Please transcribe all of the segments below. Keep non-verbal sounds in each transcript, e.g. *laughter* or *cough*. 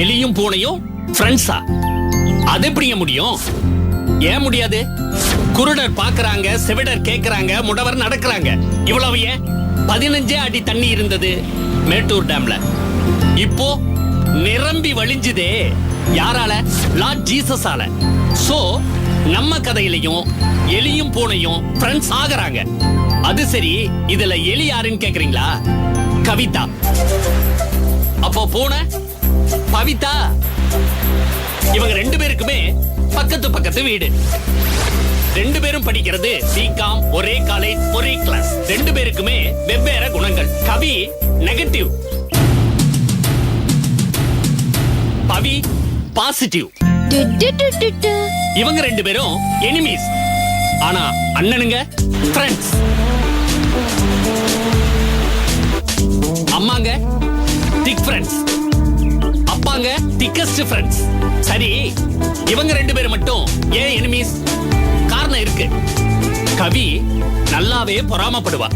எலியும் பூனையும் ஃப்ரெண்ட்ஸா அது எப்படிங்க முடியும்? ஏன் முடியாது? குருடர் பாக்குறாங்க செவிடர் கேக்குறாங்க முடவர் நடக்கிறாங்க. இவ்வளவு ஏன்? பதினஞ்சே அடி தண்ணி இருந்தது மேட்டூர் டேம்ல. இப்போ நிரம்பி வழிஞ்சுதே யாரால? லார்ட் ஜீசஸால சோ நம்ம கதையிலையும் எலியும் பூனையும் ஃப்ரெண்ட்ஸ் ஆகுறாங்க. அது சரி இதுல எலி யாருன்னு கேக்குறீங்களா? கவிதா. அப்போ பூனை? பவிதா. இவங்க ரெண்டு பேருக்குமே பக்கத்து பக்கத்து வீடு. ரெண்டு பேரும் படிக்கிறது பிகாம் ஒரே காலேஜ் ஒரே கிளாஸ் ரெண்டு பேருக்குமே வெவ்வேறு குணங்கள். Kavi negative Pavi positive. இவங்க ரெண்டு பேரும் எனிமீஸ் ஆனா அண்ணனுங்க ஃப்ரெண்ட்ஸ் அம்மாங்க திக் ஃப்ரெண்ட்ஸ் அப்பாங்க திக்கஸ்ட் ஃப்ரெண்ட்ஸ் சரி இவங்க ரெண்டு பேரும் மட்டும் ஏன் எனிமீஸ் காரணம் இருக்கு. கவி நல்லாவே பொறாமப்படுவா.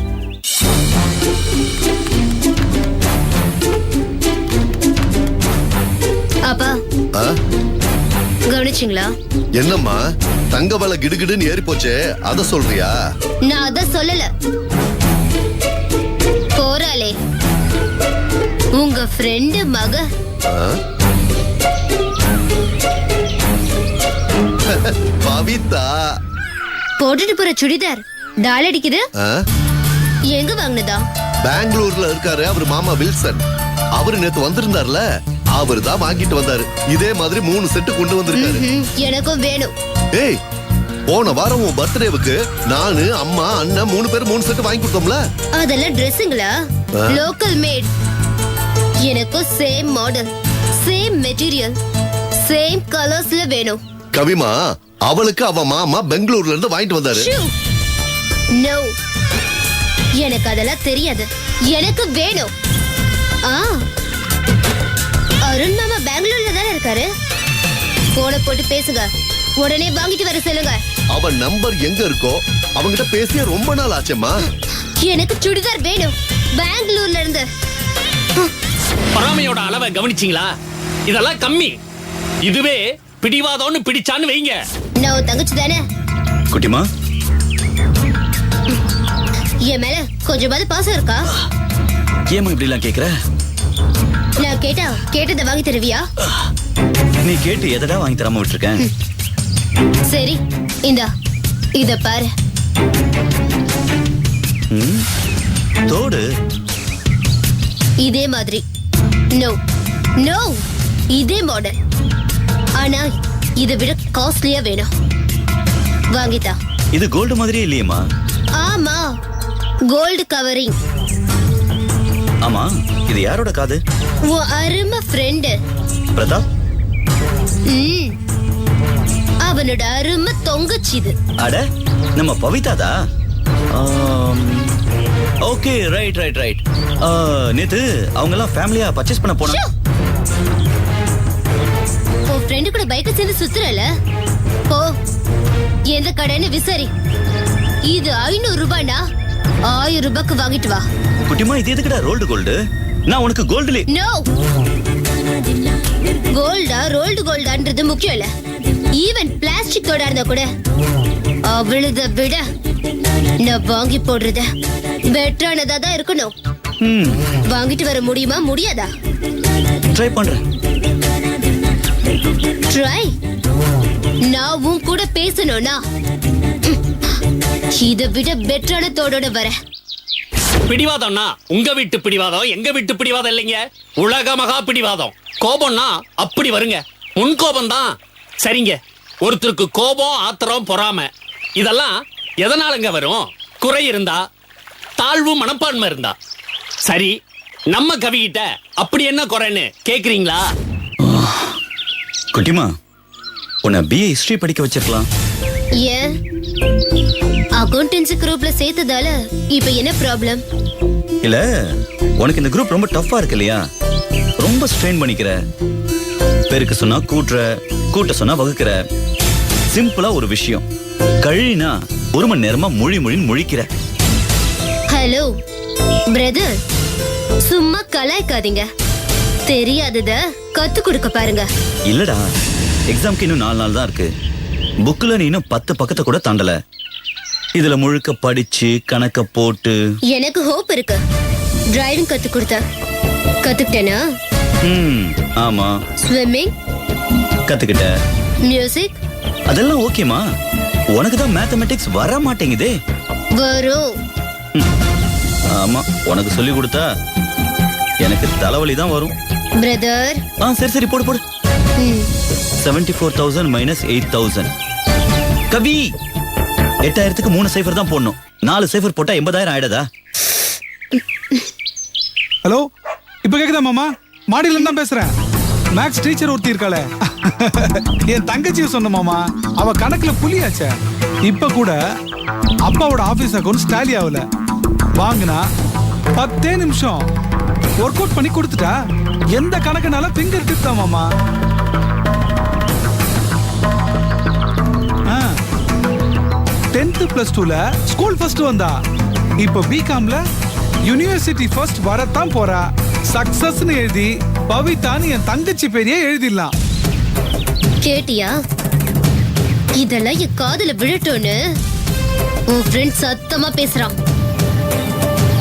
அப்பா. ஆ? கவனிச்சிங்களா? என்னம்மா தங்க விலை கிடுகிடுன்னு ஏறி போச்சே அத சொல்றியா? நான் அத சொல்லல. போறாளே. உங்க ஃப்ரெண்டு மக. ஆ? பவிதா. போட்டுட்டு போற சுடிதார். டால் அடிக்குது? எங்க வாங்கினதா? பெங்களூர்ல இருக்காரு அவர் மாமா வில்சன். அவரு நேத்து வந்திருந்தார்ல? அவர் தான் வாங்கிட்டு வந்தாரு. இதே மாதிரி மூணு செட்டு கொண்டு வந்திருக்காரு. எனக்கும் வேணும். ஏய் போன வாரம் உன் பர்த்டேவுக்கு நானு அம்மா அண்ணன் மூணு பேர் மூணு செட்டு வாங்கி கொடுத்தோம்ல? அதெல்லாம் ட்ரெஸ்ஸுங்களா. லோக்கல் மேட் எனக்கும் same model same material same கலர்ஸ்ல வேணும். கவிமா அவளுக்கு அவ மாமா பெங்களூர்ல இருந்து வாங்கிட்டு வந்தாரு. நோ எனக்கு அதெல்லாம் தெரியாது. எனக்கு வேணும். ஆ. அருண் மாமா பெங்களூர்ல தானே இருக்காரு? போன போட்டு பேசுங்க. உடனே வாங்கிட்டு வர சொல்லுங்க. அவன் நம்பர் எங்க இருக்கோ அவங்கிட்ட பேசிய ரொம்ப நாள் ஆச்சேம்மா. எனக்கு சுடிதார் வேணும். பெங்களூர்ல இருந்து. பொறாமையோட அளவை கவனிச்சீங்களா? இதெல்லாம் கம்மி. இதுவே பிடிவாதம்னு பிடிச்சான்னு வைங்க. நான் தங்கச்சி தானே? குட்டிமா? என் மேல கொஞ்சமாவது பாசம் இருக்கா? ஏமா இப்படி எல்லாம் கேக்குற? நான் கேட்டா கேட்டதை வாங்கி தருவியா? நீ கேட்டு எதடா வாங்கி தராம விட்டுருக்கேன்? சரி இந்தா இத பாரு. ம்? தோடு. இதே மாதிரி. நோ நோ இதே மாடல் ஆனா இதை விட காஸ்ட்லியா வேணும். வாங்கித்தா. இது கோல்டு மாதிரியே இல்லையேம்மா. ஆமா கோல்டு கவரிங் ஆமா இது யாரோட காது? உன் அருமை ஃப்ரெண்டு பிரதாப் ம் அவனோட அருமை தொங்கச்சி இது அட நம்ம பவிதாதா? ஓகே ரைட் ரைட் ரைட் நேத்து அவங்க எல்லாம் ஃபேமிலியா பர்ச்சேஸ் பண்ண போனா ஷோ! உன் ஃப்ரெண்டு கூட பைக்கை சேர்ந்து சுத்துறல போ. எந்த கடைன்னு விசாரி. இது ஐநூறு ரூபாய்னா ஆயிரம் ரூபாய்க்கு வாங்கிட்டு வா. குட்டிமா இது எதுக்குடா ரோல்டு கோல்டு நான் உனக்கு கோல்டுல நோ கோல்டா ரோல்டு கோல்டான்றது முக்கியம் இல்ல. ஈவன் பிளாஸ்டிக் தோடா இருந்தா கூட அவ்வளத விட நான் வாங்கி போடுறத பெட்டரானதா தான் இருக்கணும். வாங்கிட்டு வர முடியுமா முடியாதா? ட்ரை பண்றேன். ட்ரை நான் உன் கூட பேசணும்னா? இதை விட பெட்டரான தோடோட வர. பிடிவாதம்னா உங்க வீட்டு பிடிவாதம் எங்க வீட்டு பிடிவாதம் இல்லைங்க. உலக மகா பிடிவாதம். கோபம்னா அப்படி வருங்க. உன் கோபம் தான் சரிங்க. ஒருத்தருக்கு கோபம் ஆத்திரம் பொறாம. இதெல்லாம் எதனாலங்க வரும்? குறை இருந்தா தாழ்வு மனப்பான்மை இருந்தா. சரி நம்ம கவிகிட்ட அப்படி என்ன குறைன்னு கேக்குறீங்களா? குட்டிமா உன்னை பிஏ ஹிஸ்டரி படிக்க வச்சிருக்கலாம். ஏன் அக்கௌண்டன்சி குரூப்ல சேர்த்ததால இப்ப என்ன ப்ராப்ளம் இல்ல உனக்கு இந்த குரூப் ரொம்ப டஃப்பா இருக்கு இல்லையா? ரொம்ப ஸ்ட்ரெயின் பண்ணிக்கிற. பெருக்க சொன்னா கூட்டுற கூட்ட சொன்னா வகுக்கிற. சிம்பிளா ஒரு விஷயம். கழினா ஒரு மணி நேரமா மொழி மொழின்னு முழிக்கிற. ஹலோ பிரதர் சும்மா கலாய்க்காதீங்க. தெரியாதத கத்து கொடுக்க பாருங்க. இல்லடா எக்ஸாம்க்கு இன்னும் நாலு நாள் தான் இருக்கு. புக்ல நீ இன்னும் பத்து பக்கத்தை கூட தாண்டல. இதுல முழுக்க படிச்சு கணக்க போட்டு. எனக்கு ஹோப் இருக்கு. டிரைவிங் கத்து கொடுத்த. கத்துக்கிட்டேனா? ம் ஆமா. ஸ்விம்மிங் கத்துக்கிட்ட. மியூசிக் அதெல்லாம் ஓகேமா உனக்கு தான் மேத்தமெட்டிக்ஸ் வர மாட்டேங்குதே. வரும். ஆமா உனக்கு சொல்லி கொடுத்தா எனக்கு தலைவலி தான் வரும். பிரதர் ஆ சரி சரி போடு போடு. Seventy four thousand minus eight thousand Kavi எட்டாயிரத்துக்கு மூணு சைஃபர் தான் போடணும். நாலு சைஃபர் போட்டா எண்பதாயிரம் ஆயிடாதா? ஹலோ இப்ப கேக்குதா மாமா? மாடியில இருந்து தான் பேசுறேன். மேக்ஸ் டீச்சர் ஒருத்தி இருக்காளே. என் தங்கச்சியை சொன்ன மாமா அவ கணக்குல புலியாச்சே. இப்ப கூட அப்பாவோட ஆபீஸ் அக்கௌண்ட் ஸ்டாலி ஆகல. வாங்கினா பத்தே நிமிஷம் ஒர்க் அவுட் பண்ணி கொடுத்துட்டா? எந்த கணக்குனால பிங்கர் டிப் தான் மாமா. டென்த் பிளஸ் டூல ஸ்கூல் ஃபர்ஸ்ட் வந்தா. இப்போ பிகாம்ல யுனிவர்சிட்டி ஃபர்ஸ்ட் வரத்தான் போறா. சக்சஸ்னு எழுதி பவிதான்னு என் தங்கச்சி பேரையே எழுதிடலாம். கேட்டியா? இதெல்லாம் என் காதல விழட்டோன்னு உன் ஃப்ரெண்ட் சத்தமா பேசுறான்.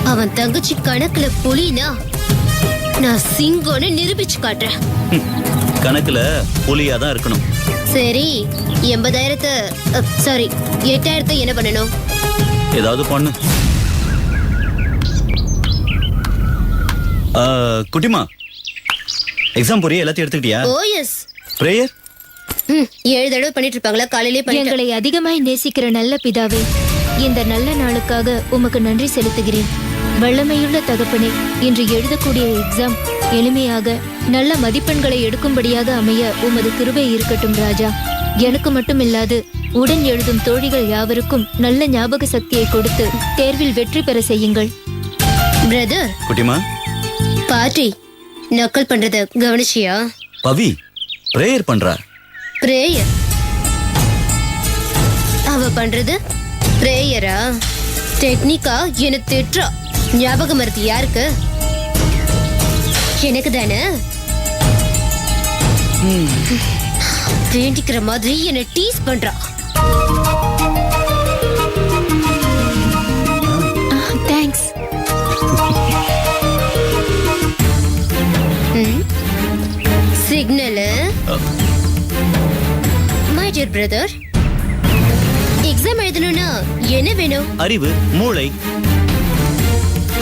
அவன் தங்கச்சி கணக்குல புலினா. நான் சிங்கம்னு நிரூபிச்சு காட்டுறேன். கணக்குல புலியா தான் இருக்கணும். சரி எண்பதாயிரத்தை சாரி எட்டாயிரத்தை என்ன பண்ணணும்? ஏதாவது பண்ணு. குட்டிமா எக்ஸாம் போறியா? எல்லாத்தையும் எடுத்துக்கிட்டியா? ஓ எஸ் பிரேயர் ஏழு தடவை பண்ணிட்டு இருப்பாங்களா காலையிலே பண்ணிட்டு எங்களை அதிகமாய் நேசிக்கிற நல்ல பிதாவே இந்த நல்ல நாளுக்காக உமக்கு நன்றி செலுத்துகிறேன். வல்லமையுள்ள தகப்பனே இன்று எழுதக்கூடிய எக்ஸாம் எளிமையாக நல்ல மதிப்பெண்களை எடுக்கும்படியாக அமைய உமது கிருபை இருக்கட்டும் ராஜா. எனக்கு மட்டுமில்லாது உடன் எழுதும் தோழிகள் யாவருக்கும் நல்ல ஞாபக சக்தியை கொடுத்து தேர்வில் வெற்றி பெற செய்யுங்கள். பிரதர் குட்டிமா? பாட்டி நக்கல் பண்றத கவனிச்சியா? பவி பிரேயர் பண்றா? பிரேயர் அவ பண்றது? பிரேயரா டெக்னிக்கா என்ன திட்டுறா. ஞாபகம் மருத்து யாருக்கு எனக்கு தானே வேண்டிக்கிற மாதிரி என்ன டீஸ் பண்றா. Thanks signal. My dear brother exam எழுதணும்னா என்ன வேணும்? அறிவு மூளை.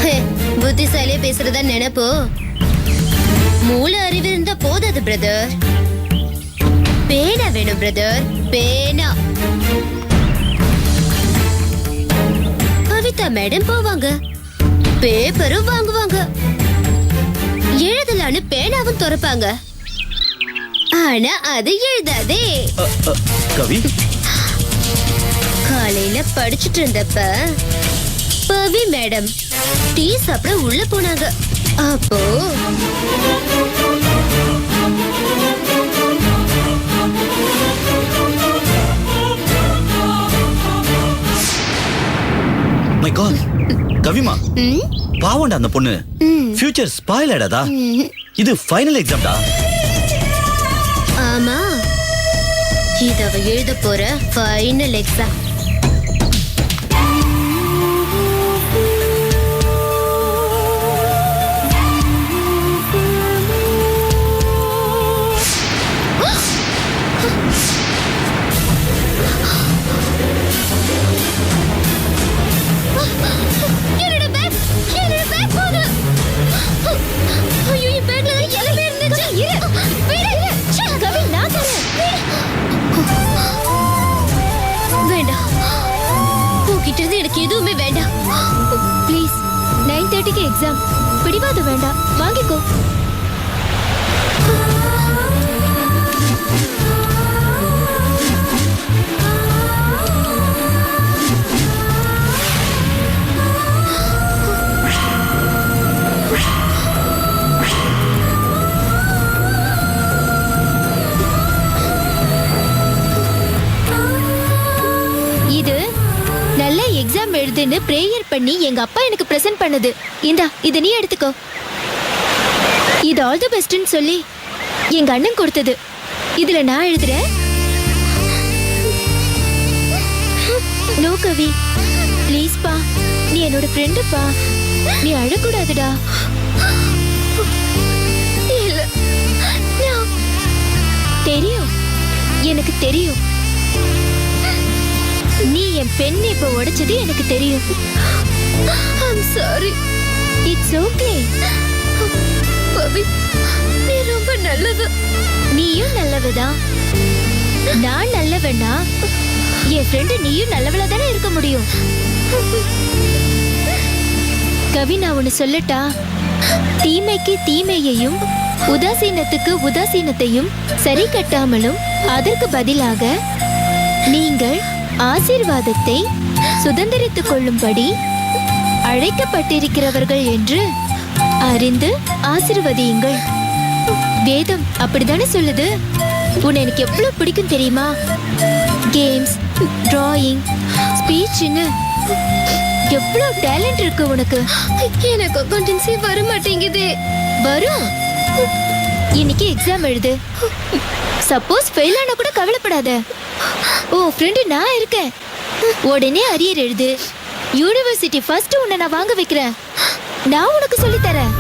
*laughs* புத்திசாலியா பேசுறதா நினைப்போ? மூளை அறிவு இருந்தா போதாது பிரதர் பேனா வேணும் பிரதர் பேனா. கவிதா மேடம் போவாங்க. பேப்பரும் வாங்குவாங்க. எழுதலான்னு பேனாவும் திறப்பாங்க. ஆனா அது எழுதாதே. கவி? காலையில படிச்சுட்டு இருந்தப்ப பவி மேடம் டீ சாப்பிட உள்ள போனாங்க. அப்போ மை காட் கவிமா ம், பாவம்டா அந்த பொண்ணு. ஃபியூச்சர் ஸ்பாயில் ஆயிடாதா ம். இது ஃபைனல் எக்ஸாம்டா ஆமா. இது அவ எழுத போற ஃபைனல் எக்ஸாம் எக்ஸாம் பிடிவாதம் வேண்டாம் வாங்கிக்கோ இது நல்ல எக்ஸாம் எழுதுன்னு பிரேயர் பண்ணி எங்க அப்பா எனக்கு பிரசன்ட் பண்ணது. இந்தா இதை நீ எடுத்துக்கோ. இது ஆல் தி பெஸ்ட்னு சொல்லி எங்க அண்ணன் கொடுத்தது. இதுல நான் எழுதுறேன். No Kavi. ப்ளீஸ் பா. நீ என்னோட ஃப்ரெண்டுப்பா நீ அழக்கூடாதுடா. தெரியும். எனக்கு தெரியும். நீ என் பெண் இப்ப உடைச்சது எனக்கு தெரியும். I'm sorry it's okay Pavi நீ ரொம்ப நல்லது. நீயும் நல்லவதான். நான் நல்லவனா? என் ஃப்ரெண்டு நீயும் நல்லவளா தானே இருக்க முடியும். கவி நான் ஒன்று சொல்லட்டா? தீமைக்கு தீமையையும் உதாசீனத்துக்கு உதாசீனத்தையும் சரி கட்டாமலும் அதற்கு பதிலாக நீங்கள் ஆசீர்வாதத்தை சுதந்திரித்துக் கொள்ளும்படி அழைக்கப்பட்டிருக்கிறவர்கள் என்று அறிந்து ஆசீர்வதியுங்கள். வேதம் அப்படித்தானே சொல்லுது? உன்னை எனக்கு எவ்வளவு பிடிக்கும் தெரியுமா? கேம்ஸ் டிராயிங் ஸ்பீச்னு எவ்வளவு டேலண்ட் இருக்கு உனக்கு. எனக்கு அக்கௌண்டன்சி வர மாட்டேங்குது. வரும். இன்னைக்கு எக்ஸாம் எழுது. சப்போஸ் ஃபெயில் ஆனா கூட கவலைப்படாத. ஓ ஃப்ரெண்டு நான் இருக்கேன். உடனே அரியர் எழுது. யூனிவர்சிட்டி ஃபர்ஸ்ட் உன்னை நான் வாங்க வைக்கிறேன். நான் உனக்கு சொல்லி தரேன்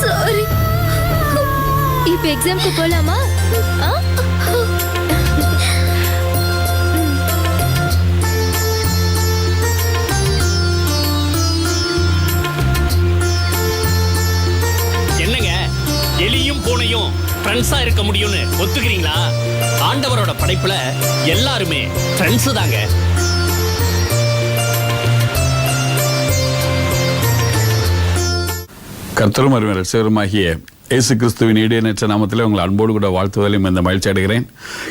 சாரி இப்போ எக்ஸாம்க்கு போலாமா? ஆ? ஃப்ரெண்ட்ஸா இருக்க முடியும்னு ஒத்துக்கிறீங்களா? ஆண்டவரோட படைப்புல எல்லாருமே ஃப்ரெண்ட்ஸ் தாங்க. கர்த்தரும் அருமை ரசிகருமாகிய இயேசு கிறிஸ்துவின் ஈடேனற்ற நாமத்தில் உங்களை அன்போடு கூட வாழ்த்துவதிலும் இந்த மகிழ்ச்சி அடைகிறேன்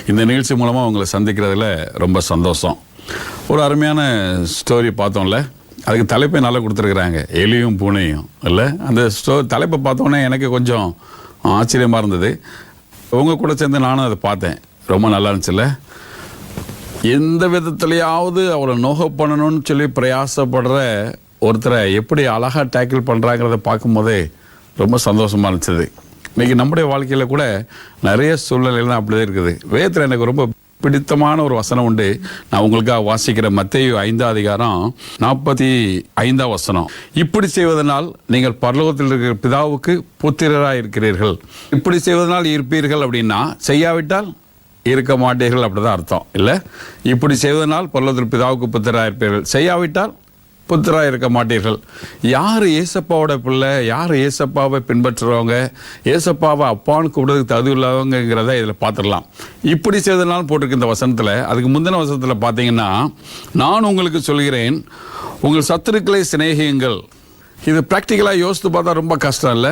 இந்த நிகழ்ச்சி மூலமாக உங்களை சந்திக்கிறதுல ரொம்ப சந்தோஷம். ஒரு அருமையான ஸ்டோரி பார்த்தோம்ல. அதுக்கு தலைப்பை நல்லா கொடுத்துருக்குறாங்க. எலியும் பூனையும். இல்லை? அந்த ஸ்டோ தலைப்பை பார்த்தோன்னே எனக்கு கொஞ்சம் ஆச்சரியமாக இருந்தது. உங்கள் கூட சேர்ந்து நானும் அதை பார்த்தேன். ரொம்ப நல்லா இருந்துச்சுல்ல? எந்த விதத்துலையாவது அவரை நோக பண்ணணும்னு சொல்லி பிரயாசப்படுற ஒருத்தரை எப்படி அழகாக டேக்கிள் பண்ணுறாங்கிறத பார்க்கும்போதே ரொம்ப சந்தோஷமாக இருந்துச்சு. இன்றைக்கி நம்முடைய வாழ்க்கையில் கூட நிறைய சூழ்நிலைலாம் அப்படிதான் இருக்குது. வேதத்தில் எனக்கு ரொம்ப பிடித்தமான ஒரு வசனம் உண்டு. நான் உங்களுக்காக வாசிக்கிற மத்திய ஐந்தாம் அதிகாரம் நாற்பத்தி ஐந்தாம் வசனம். இப்படி செய்வதனால் நீங்கள் பரலோகத்தில் இருக்கிற பிதாவுக்கு புத்திரராக இருக்கிறீர்கள் இப்படி செய்வதனால் இருப்பீர்கள் அப்படின்னா செய்யாவிட்டால் இருக்க மாட்டீர்கள் அப்படிதான் அர்த்தம் இல்லை? இப்படி செய்வதனால் பரலோகத்தில் பிதாவுக்கு புத்திரராக இருப்பீர்கள் செய்யாவிட்டால் புத்தராக இருக்க மாட்டீர்கள். யார் ஏசப்பாவோட பிள்ளை? யார் ஏசப்பாவை பின்பற்றுறவங்க? ஏசப்பாவை அப்பான்னு கூப்பிடுறதுக்கு தகுதி உள்ளவங்கிறத இதில் பார்த்துடலாம். இப்படி செய்தனாலும் போட்டிருக்க இந்த வசனத்தில். அதுக்கு முந்தின வசனத்தில் பார்த்தீங்கன்னா நான் உங்களுக்கு சொல்கிறேன் உங்கள் சத்துருக்களை சிநேகியுங்கள். இது ப்ராக்டிக்கலாக யோசித்து பார்த்தா ரொம்ப கஷ்டம் இல்லை?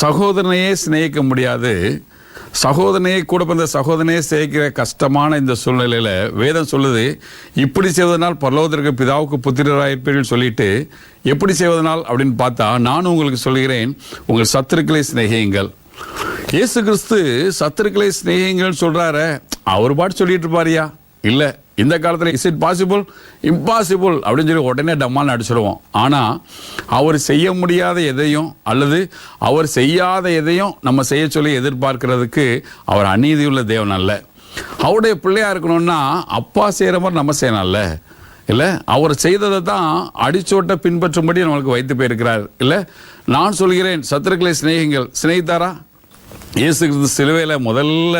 சகோதரனையே சிநேகிக்க முடியாது. சகோதரனையே கூட பிறந்த சகோதரனையே சேர்க்கிற கஷ்டமான இந்த சூழ்நிலையில வேதம் சொல்லுது இப்படி செய்வதனால் பரலோகத்திற்கு பிதாவுக்கு புத்திரராயிருப்பீர்கள் சொல்லிட்டு எப்படி செய்வதனால் அப்படின்னு பார்த்தா நானும் உங்களுக்கு சொல்கிறேன் உங்கள் சத்துருக்களை சிநேகியுங்கள். இயேசு கிறிஸ்து சத்துருக்களை சிநேகியுங்கள் சொல்கிறார அவர் பாட்டு சொல்லிட்டு இருப்பாரியா? இல்லை. இந்த காலத்தில் இஸ் இட் பாசிபிள் இம்பாசிபிள் அப்படின்னு சொல்லி உடனே டம்மான்னு அடிச்சிடுவோம் ஆனால் அவர் செய்ய முடியாத எதையும் அல்லது அவர் செய்யாத எதையும் நம்ம செய்ய சொல்லி எதிர்பார்க்கிறதுக்கு அவர் அநீதியுள்ள தேவன் அல்ல. அவருடைய பிள்ளையாக இருக்கணும்னா அப்பா செய்கிற மாதிரி நம்ம செய்யணும்ல இல்லை? அவர் செய்ததை தான் அடிச்சோட்டை பின்பற்றும்படி நம்மளுக்கு வைத்து போயிருக்கிறார். இல்லை? நான் சொல்கிறேன் சத்துருக்களை சிநேகிங்கள். சிநேகித்தாரா? இயேசு கிறிஸ்து சிலுவையில் முதல்ல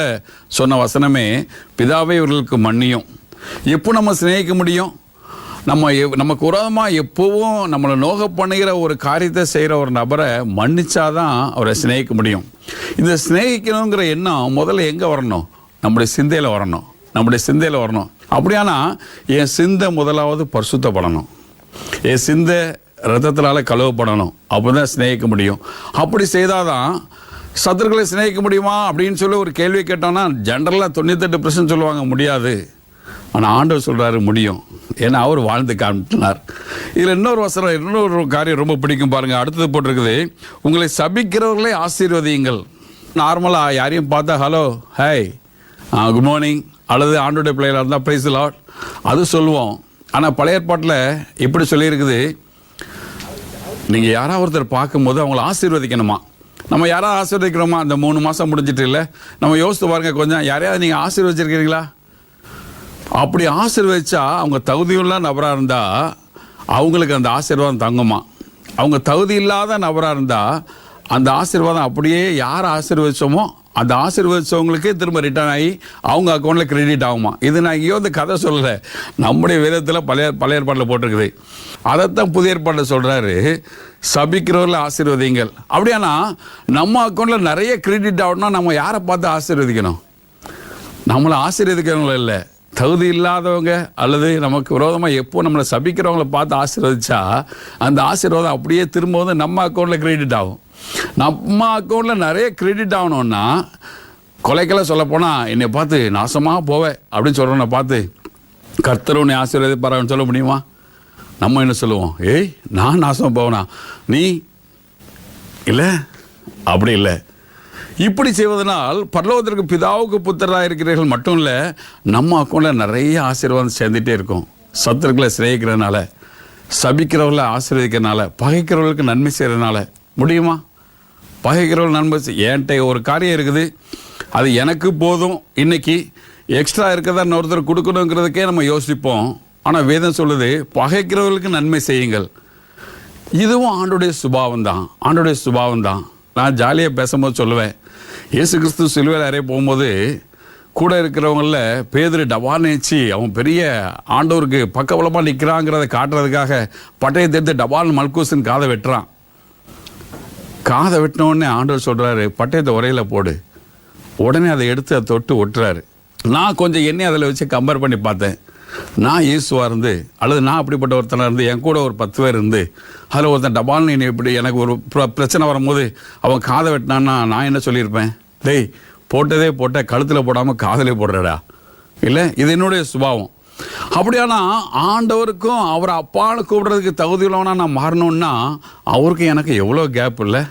சொன்ன வசனமே பிதாவை இவர்களுக்கு மன்னியும். எப்போ நம்ம சிநேகிக்க முடியும்? நம்ம நமக்கு உரமாக எப்போவும் நம்மளை நோக பண்ணுகிற ஒரு காரியத்தை செய்கிற ஒரு நபரை மன்னிச்சாதான் அவரை சிநேகிக்க முடியும். இந்த சிநேகிக்கணுங்கிற எண்ணம் முதல்ல எங்கே வரணும்? நம்முடைய சிந்தையில் வரணும். நம்முடைய சிந்தையில் வரணும். அப்படியானா என் சிந்தை முதலாவது பரிசுத்தப்படணும். என் சிந்தை ரத்தத்தினால கழுவப்படணும். அப்போ தான் சிநேகிக்க முடியும். அப்படி செய்தாதான் சத்துருக்களை சிநேகிக்க முடியுமா? அப்படின்னு சொல்லி ஒரு கேள்வி கேட்டோம்னா ஜென்ரலாக தொண்ணூத்தெட்டு பர்சன்ட் சொல்லுவாங்க முடியாது. ஆனால் ஆண்டவர் சொல்கிறாரு முடியும். ஏன்னா அவர் வாழ்ந்து காமிட்டினார் இதில் இன்னொரு வசனம் இன்னொரு காரியம் ரொம்ப பிடிக்கும் பாருங்கள் அடுத்தது போட்டிருக்குது உங்களை சபிக்கிறவர்களே ஆசீர்வதியுங்கள். நார்மலாக யாரையும் பார்த்தா ஹலோ ஹாய் குட் மார்னிங் அல்லது ஆண்டோடைய பிள்ளைகளாக இருந்தால் ப்ரைஸ் லாட் அது சொல்லுவோம். ஆனால் பழைய ஏற்பாட்டில் இப்படி சொல்லியிருக்குது? நீங்கள் யாராவது ஒருத்தர் பார்க்கும்போது அவங்கள ஆசீர்வதிக்கணுமா? நம்ம யாராவது ஆசீர்வதிக்கிறோமா? அந்த மூணு மாதம் முடிஞ்சிட்டு இல்லை. நம்ம யோசித்து பாருங்க கொஞ்சம் யாரையாவது நீங்கள் ஆசீர்வதிச்சிருக்கிறீங்களா அப்படி ஆசீர்வதிச்சா அவங்க தகுதியுள்ள நபராக இருந்தால் அவங்களுக்கு அந்த ஆசீர்வாதம் தங்குமா? அவங்க தகுதி இல்லாத நபராக இருந்தால் அந்த ஆசீர்வாதம் அப்படியே யார் ஆசீர்வதிச்சோமோ அந்த ஆசீர்வதிச்சவங்களுக்கே திரும்ப ரிட்டர்ன் ஆகி அவங்க அக்கௌண்ட்டில் கிரெடிட் ஆகுமா? இது நான் இங்கேயோ இந்த கதை சொல்லலை. நம்முடைய வேதத்தில் பழைய பழைய ஏற்பாட்டில் போட்டிருக்குது. அதைத்தான் புதிய ஏற்பாட்டில் சொல்கிறாரு சபிக்கிறவர்கள் ஆசீர்வதிங்கள் அப்படியானா நம்ம அக்கௌண்ட்டில் நிறைய கிரெடிட் ஆகணும்னா நம்ம யாரை பார்த்து ஆசீர்வதிக்கணும்? நம்மளை ஆசீர்வதிக்கிறவங்களும் இல்லை. தகுதி இல்லாதவங்க அல்லது நமக்கு விரோதமாக எப்போ நம்மளை சபிக்கிறவங்கள பார்த்து ஆசீர்வதிச்சா அந்த ஆசீர்வாதம் அப்படியே திரும்ப வந்து நம்ம அக்கௌண்ட்டில் கிரெடிட் ஆகும். நம்ம அக்கௌண்ட்டில் நிறைய கிரெடிட் ஆகணும்னா கொலைக்கெல்லாம் சொல்லப்போனால் என்னை பார்த்து நாசமாக போவேன் அப்படின்னு சொல்கிறவனை பார்த்து கர்த்தர் உன்னை ஆசீர்வதிப்பாரான்னு சொல்ல முடியுமா? நம்ம என்ன சொல்லுவோம்? ஏய் நான் நாசம் போவனா? நீ? இல்லை. அப்படி இல்லை. இப்படி செய்வதனால் பரலோகத்திற்கு பிதாவுக்கு புத்தராக இருக்கிறீர்கள் மட்டும் இல்லை நம்ம அக்கௌண்ட்டில் நிறைய ஆசீர்வாதம் சேர்ந்துட்டே இருக்கும். சத்துருக்களை சிநேகிக்கிறதுனால சபிக்கிறவர்களை ஆசீர்வதிக்கிறனால பகைக்கிறவர்களுக்கு நன்மை செய்கிறதுனால முடியுமா? பகைக்கிறவர்கள் நன்மை என்கிட்ட ஒரு காரியம் இருக்குது அது எனக்கு போதும் இன்னைக்கு எக்ஸ்ட்ரா இருக்கிறதா இன்னொருத்தர் கொடுக்கணுங்கிறதுக்கே நம்ம யோசிப்போம். ஆனால் வேதம் சொல்லுது பகைக்கிறவர்களுக்கு நன்மை செய்யுங்கள். இதுவும் ஆண்டுடைய சுபாவம் தான் ஆண்டுடைய சுபாவம் தான் நான் ஜாலியாக பேசும்போது சொல்லுவேன் இயேசு கிறிஸ்து சிலுவையில் அறைய போகும்போது கூட இருக்கிறவங்களில் பேதர் டபால்னு அவன் பெரிய ஆண்டவருக்கு பக்கபலமாக நிற்கிறாங்கிறத காட்டுறதுக்காக பட்டயத்தை எடுத்து டபால் மல்கூசன் காதை வெட்டுறான். காதை வெட்டினோடனே ஆண்டவர் சொல்கிறாரு பட்டயத்தை உரையில் போடு. உடனே அதை எடுத்து அதை தொட்டு ஒட்டுறாரு. நான் கொஞ்சம் எண்ணெய் அதில் வச்சு கம்பேர் பண்ணி பார்த்தேன். நான் இயேசுவாக இருந்து அல்லது நான் அப்படிப்பட்ட ஒருத்தனாக இருந்து என் கூட ஒரு பத்து பேர் இருந்து அதில் ஒருத்தன் டபால்னு இனி இப்படி எனக்கு ஒரு பிரச்சனை வரும்போது அவன் காதை வெட்டினான்னா நான் என்ன சொல்லியிருப்பேன்? டேய் போட்டதே போட்ட கழுத்தில் போடாமல் காதலே போடுறடா. இல்லை இது என்னுடைய சுபாவம். அப்படியானா ஆண்டவருக்கும் அவர் அப்பான்னு கூப்பிடுறதுக்கு தகுதி உள்ளவனா நான் மாறணும்னா அவருக்கு எனக்கு எவ்வளோ கேப் இல்லை?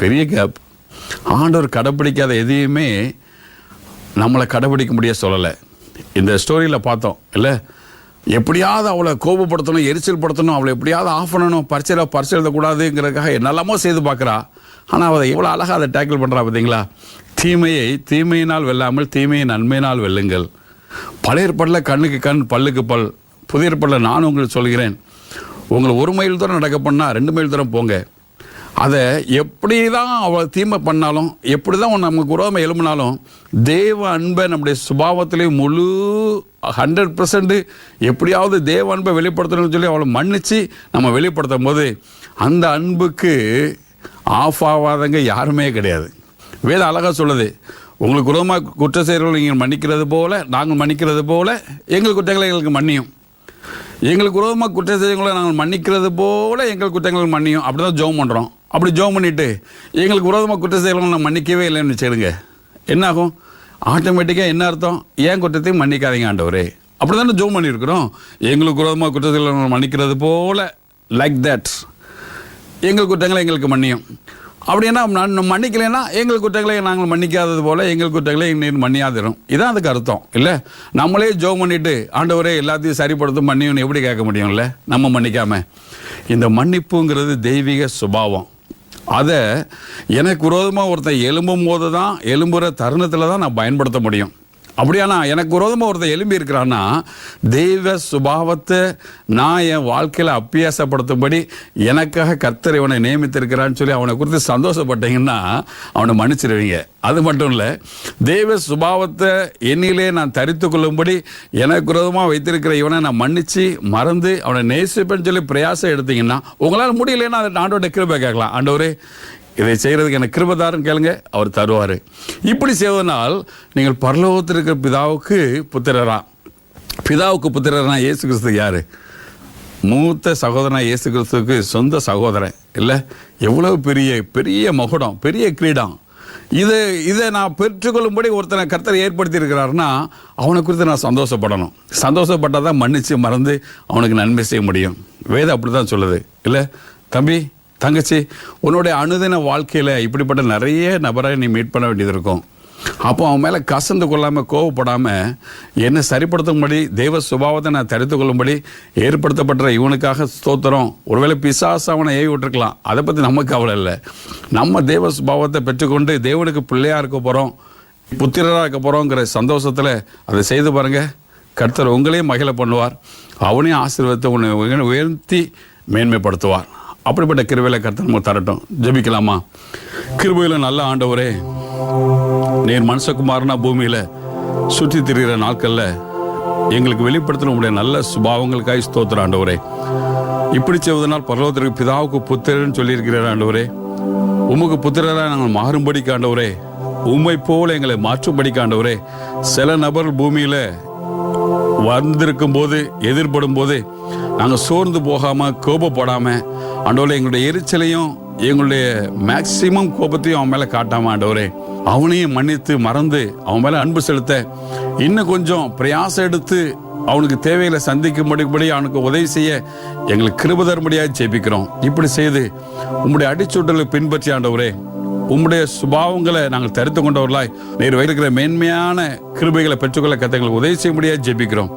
பெரிய கேப் ஆண்டவர் கடைப்பிடிக்காத எதையுமே நம்மளை கடைப்பிடிக்க முடிய சொல்லலை. இந்த ஸ்டோரியில் பார்த்தோம் இல்லை? எப்படியாவது அவளை கோபப்படுத்தணும் எரிச்சல் படுத்தணும் அவளை எப்படியாவது ஆஃப் பண்ணணும் பரிச்சையில் பரிசு எழுதக்கூடாதுங்கிறதுக்காக என்னெல்லாமோ செய்து பார்க்குறா. ஆனால் அதை எவ்வளோ அழகாக அதை டேக்கிள் பண்ணுறா பார்த்தீங்களா தீமையை தீமையினால் வெல்லாமல் தீமையை நன்மையினால் வெல்லுங்கள். பழைய ஏற்பாட்டில் கண்ணுக்கு கண் பல்லுக்கு பல். புதிய பல்ல நானும் உங்களுக்கு சொல்கிறேன். உங்களை ஒரு மைல் தூரம் நடக்க பண்ணால் ரெண்டு மைல் தூரம் போங்க. அதை எப்படி தான் அவளை தீமை பண்ணாலும் எப்படி தான் நமக்கு உறவை எழுப்பினாலும் தேவ அன்பை நம்முடைய சுபாவத்திலே முழு ஹண்ட்ரட் பர்சன்ட் எப்படியாவது தேவ அன்பை வெளிப்படுத்தணும்னு சொல்லி அவளை மன்னித்து நம்ம வெளிப்படுத்தும் போது அந்த அன்புக்கு ஆஃப் ஆகாதங்க யாருமே கிடையாது. வேத அழகாக சொல்லுது உங்களுக்கு உரமாக குற்ற செய்கிறவர்கள் நீங்கள் மன்னிக்கிறது போல் நாங்கள் மன்னிக்கிறது போல் எங்கள் குற்றங்களை எங்களுக்கு மன்னியும். எங்களுக்கு விரோதமாக குற்றம் செய்யங்களை நாங்கள் மன்னிக்கிறது போல் எங்கள் குற்றங்கள் மன்னியும். அப்படி தான் ஜோம் பண்ணுறோம் அப்படி ஜோம் பண்ணிட்டு எங்களுக்கு விரோதமாக குற்ற செய்யங்களை நான் மன்னிக்கவே இல்லைன்னு வச்சுடுங்க என்னாகும்? ஆட்டோமேட்டிக்காக என்ன அர்த்தம்? ஏன் குற்றத்தையும் மன்னிக்காதீங்க ஆண்டவரே. அப்படி தானே ஜோம் பண்ணியிருக்கிறோம்? எங்களுக்கு விரோதமாக குற்ற செய்யங்களை மன்னிக்கிறது போல் லைக் தட் எங்கள் குற்றங்களை எங்களுக்கு மன்னியும். அப்படின்னா நான் மன்னிக்கலைன்னா எங்கள் குற்றங்களை நாங்கள் மன்னிக்காதது போல் எங்கள் குற்றங்களை நீர் மன்னியாதிரும். இதான் அதுக்கு அர்த்தம் இல்லை? நம்மளே ஜோ பண்ணிட்டு ஆண்டவரே எல்லாத்தையும் சரிப்படுத்தும் மன்னியும்னு எப்படி கேட்க முடியும்ல? நம்ம மன்னிக்காம. இந்த மன்னிப்புங்கிறது தெய்வீக சுபாவம். அதை எனக்கு விரோதமாக ஒருத்தன் எலும்பும் போது தான் எலும்புற தருணத்தில் தான் நான் பயன்படுத்த முடியும். அப்படியானா எனக்கு விரோதமாக ஒருத்தர் எலும்பி இருக்கிறான்னா தெய்வ சுபாவத்தை நான் என் வாழ்க்கையில் அப்பியாசப்படுத்தும்படி எனக்காக கர்த்தர் இவனை நியமித்திருக்கிறான்னு சொல்லி அவனை குறித்து சந்தோஷப்பட்டீங்கன்னா அவனை மன்னிச்சிடுவீங்க அது மட்டும் இல்லை தெய்வ சுபாவத்தை என்னிலே நான் தரித்து கொள்ளும்படி எனக்கு விரோதமாக வைத்திருக்கிற இவனை நான் மன்னிச்சு மறந்து அவனை நேசிப்பேன்னு சொல்லி பிரயாசம் எடுத்தீங்கன்னா உங்களால் முடியலன்னா அதை ஆண்டோட கிருபை கேட்கலாம். ஆண்டவரே இதை செய்கிறதுக்கு எனக்கு கிருபதாரன் கேளுங்க அவர் தருவார். இப்படி செய்வதனால் நீங்கள் பரலோகத்தில் இருக்கிற பிதாவுக்கு புத்திரரா பிதாவுக்கு புத்திரரா இயேசு கிறிஸ்து யார்? மூத்த சகோதரனா இயேசு கிறிஸ்துவுக்கு சொந்த சகோதரன் இல்லை? எவ்வளவு பெரிய பெரிய மகுடம் பெரிய கிரீடம். இது இதை நான் பெற்றுக்கொள்ளும்படி ஒருத்தனை கர்த்தர் ஏற்படுத்தி இருக்கிறாருன்னா அவனை குறித்து நான் சந்தோஷப்படணும். சந்தோஷப்பட்டால் தான் மன்னிச்சு மறந்து அவனுக்கு நன்மை செய்ய முடியும். வேதம் அப்படி தான் சொல்லுது இல்லை? தம்பி தங்கச்சி உன்னுடைய அனுதின வாழ்க்கையில் இப்படிப்பட்ட நிறைய நபரை நீ மீட் பண்ண வேண்டியது இருக்கும் அப்போ அவன் மேலே கசந்து கொள்ளாமல் கோவப்படாமல் என்னை சரிப்படுத்தும்படி தெய்வ சுபாவத்தை நான் தடுத்து கொள்ளும்படி ஏற்படுத்தப்பட்ட இவனுக்காக ஸ்தோத்திரம். ஒருவேளை பிசாசு அவனை ஏவி விட்டுருக்கலாம். அதை பற்றி நமக்கு கவலை இல்லை. நம்ம தெய்வ சுபாவத்தை பெற்றுக்கொண்டு தேவனுக்கு பிள்ளையாக இருக்க போகிறோம் புத்திரராக இருக்க போகிறோங்கிற சந்தோஷத்தில் அதை செய்து பாருங்கள் கர்த்தர் உங்களையும் மகிழ பண்ணுவார். அவனையும் ஆசீர்வத்தை உன்னை உயர்த்தி மேன்மைப்படுத்துவார். அப்படிப்பட்ட கிருவையில் கர்த்தர் நமக்கு தரட்டும். ஜபிக்கலாமா? கிருபையில் நல்ல ஆண்டவரே நீர் மனுஷகுமாரனா பூமியில் சுற்றி திரிகிற நாட்களில் எங்களுக்கு வெளிப்படுத்தின உடைய நல்ல சுபாவங்களுக்காய் ஸ்தோத்திர ஆண்டவரே. இப்படி செய்வதனால் பரலோகத்திற்கு பிதாவுக்கு புத்திரன்னு சொல்லியிருக்கிறார் ஆண்டவரே. உமக்கு புத்திரராக நாங்கள் மாறும்படிக்கு ஆண்டவரே. உண்மை போல எங்களை மாற்றும்படிக்கு ஆண்டவரே. சில நபர் பூமியில் வந்திருக்கும் போது எதிர்படும் போது நாங்கள் சோர்ந்து போகாமல் கோபப்படாமல் ஆண்டவரே எங்களுடைய எரிச்சலையும் எங்களுடைய மேக்சிமம் கோபத்தையும் அவன் மேலே காட்டாமல் ஆண்டவரே அவனையும் மன்னித்து மறந்து அவன் மேலே அன்பு செலுத்த இன்னும் கொஞ்சம் பிரயாசம் எடுத்து அவனுக்கு தேவைகளை சந்திக்கும்படிபடி அவனுக்கு உதவி செய்ய எங்களுக்கு கிருபதர்மடியாக ஜெபிக்கிறோம். இப்படி செய்து உம்முடைய அடிச்சூட்டலை பின்பற்றி ஆண்டவரே உம்முடைய சுபாவங்களை நாங்கள் தெரிந்து கொண்டவர்களாய் நீர் வைத்திருக்கிற மேன்மையான கிருபைகளை பெற்றுக்கொள்ள கத்த எங்களுக்கு உதவி செய்ய முடியாது ஜெபிக்கிறோம்.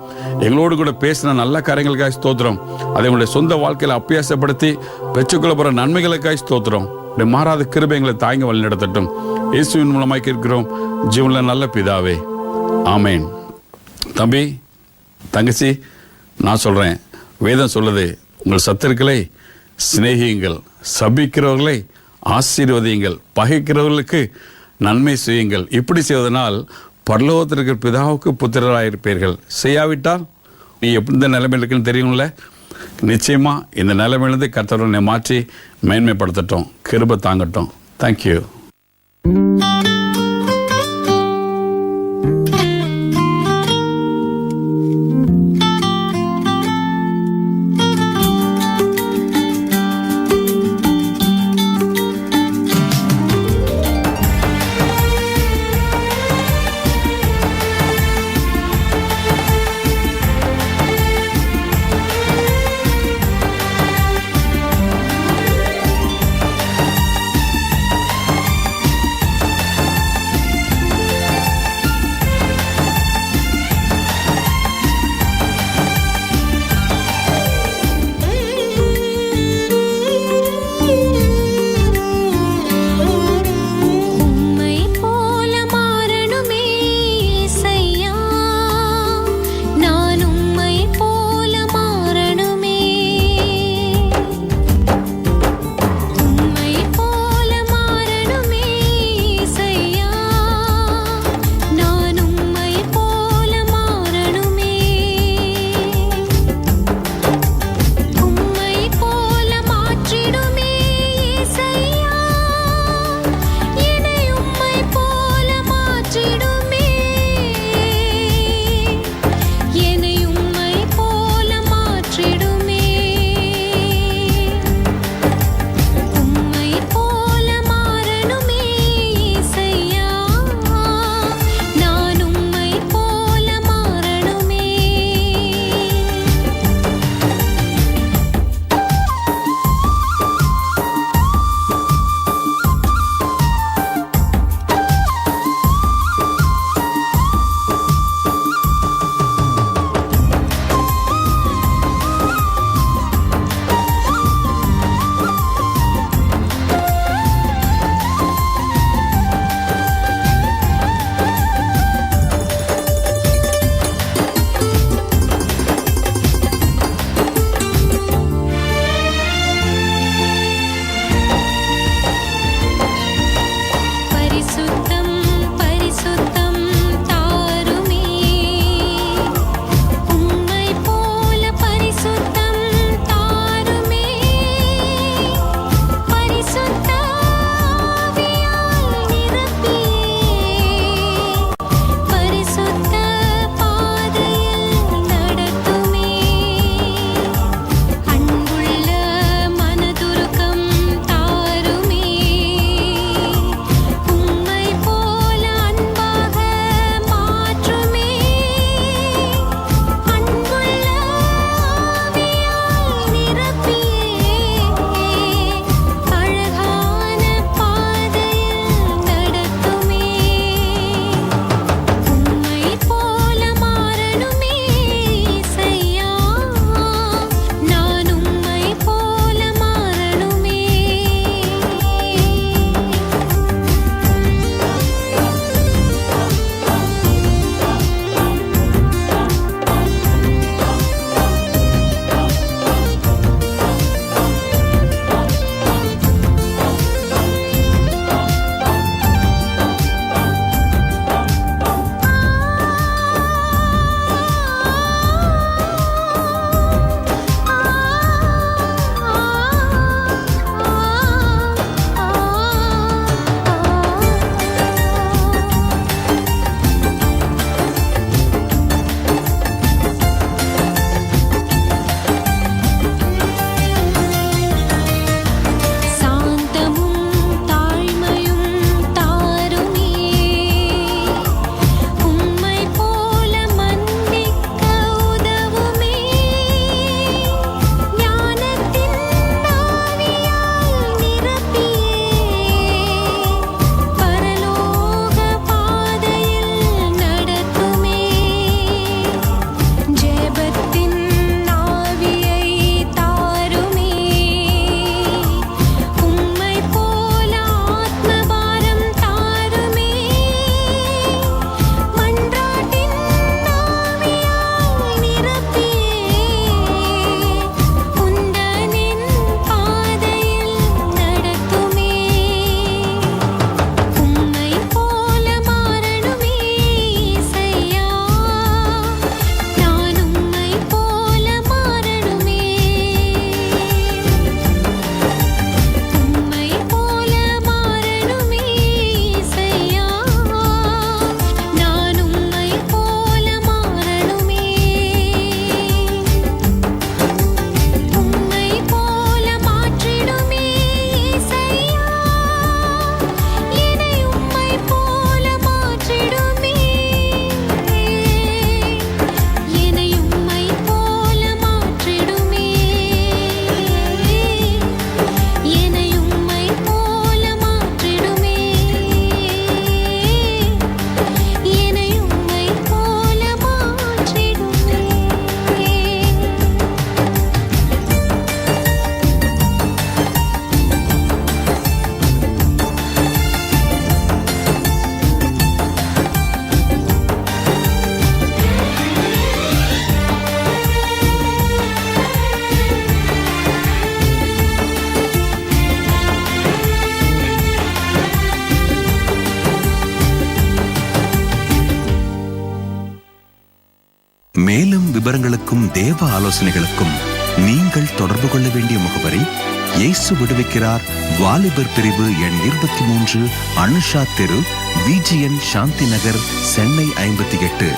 எங்களோடு கூட பேசின நல்ல காரியங்களுக்காக ஸ்தோத்திரம். அதை உங்களுடைய சொந்த வாழ்க்கையில் அப்பியாசப்படுத்தி பெற்றுக்கொள்ள போகிற நன்மைகளுக்காக ஸ்தோத்திரம். மாறாத கிருபை எங்களை தாங்கி வழிநடத்தட்டும் இயேசுவின் மூலமாக கேட்கிறோம். ஜீவனில் நல்ல பிதாவே. ஆமேன். தம்பி தங்கச்சி நான் சொல்கிறேன் வேதம் சொல்லுது உங்கள் சத்திருக்களை சிநேகியுங்கள் சபிக்கிறவர்களை ஆசீர்வதியுங்கள். பகைக்கிறவர்களுக்கு நன்மை செய்யுங்கள். இப்படி செய்வதனால் பரலோகத்திற்கு பிதாவுக்கு புத்திரராயிருப்பீர்கள். செய்யாவிட்டால் நீ எப்படி இந்த நிலைமையில் இருக்குன்னு தெரியும்ல? நிச்சயமாக இந்த நிலைமையிலிருந்து கர்த்தர் மாற்றி மேன்மைப்படுத்தட்டும். கிருபை தாங்கட்டும். தேங்க்யூ விவரங்களுக்கும் தேவ ஆலோசனைகளுக்கும் நீங்கள் தொடர்பு கொள்ள வேண்டிய முகவரி இயேசு விடுவிக்கிறார். வாலிபர் பிரிவு எண் இருபத்தி மூன்று அனுஷா தெரு விஜிஎன் சாந்தி நகர் சென்னை ஐம்பத்தி எட்டு.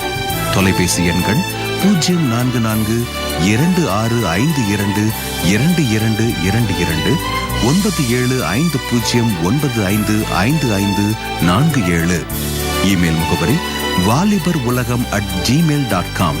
தொலைபேசி எண்கள் பூஜ்ஜியம் நான்கு நான்கு இரண்டு ஆறு ஐந்து இரண்டு இரண்டு இரண்டு இரண்டு இரண்டு ஒன்பது ஏழு ஐந்து பூஜ்ஜியம் ஒன்பது ஐந்து ஐந்து ஐந்து நான்கு ஏழு. இமெயில் முகவரி வாலிபர் உலகம் அட் ஜிமெயில் டாட் காம்